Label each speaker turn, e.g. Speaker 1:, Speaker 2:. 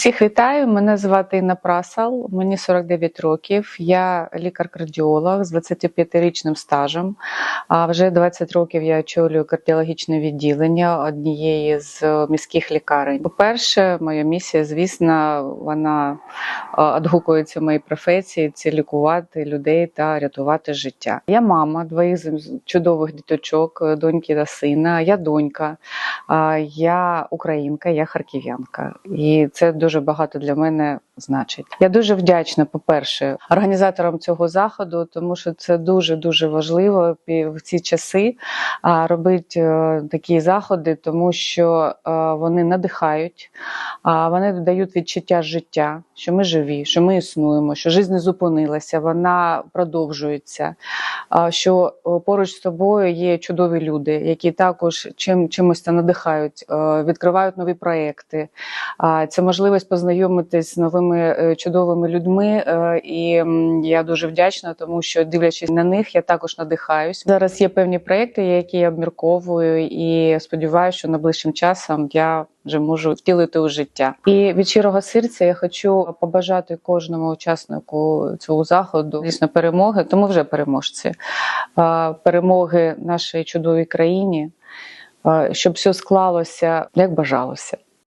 Speaker 1: Всіх вітаю. Мене звати Інна Прасал. Мені 49 років. Я лікар-кардіолог з 25-річним стажем. А вже 20 років я очолюю кардіологічне відділення однієї з міських лікарень. По-перше, моя місія, звісно, вона е, відгукується в моїй професії: це лікувати людей та рятувати життя. Я мама двоїх чудових діточок, е, доньки та сина. Я донька. Я українка, я харків'янка, і це дуже багато для мене значить. Я дуже вдячна, по-перше, організаторам цього заходу, тому що це дуже дуже важливо в ці часи робити е, такі заходи, тому що е, вони надихають, вони дають відчуття життя, що ми живі, що ми існуємо, що життя не зупинилася, вона продовжується. Що поруч з тобою є чудові люди, які також чим чимось надихають, е, відкривають нові проекти. Це можливість познайомитись з новими е, чудовими людьми. е, І я дуже вдячна, тому що дивлячись на них, я також надихаюсь. Зараз є певні проекти, які я обмірковую, і сподіваюся, що найближчим часом я вже можу втілити у життя. І від щирого серця я хочу побажати кожному учаснику цього заходу дійсно перемоги, тому вже переможці. е, Перемоги нашій чудовій країні, щоб все склалося як бажалося.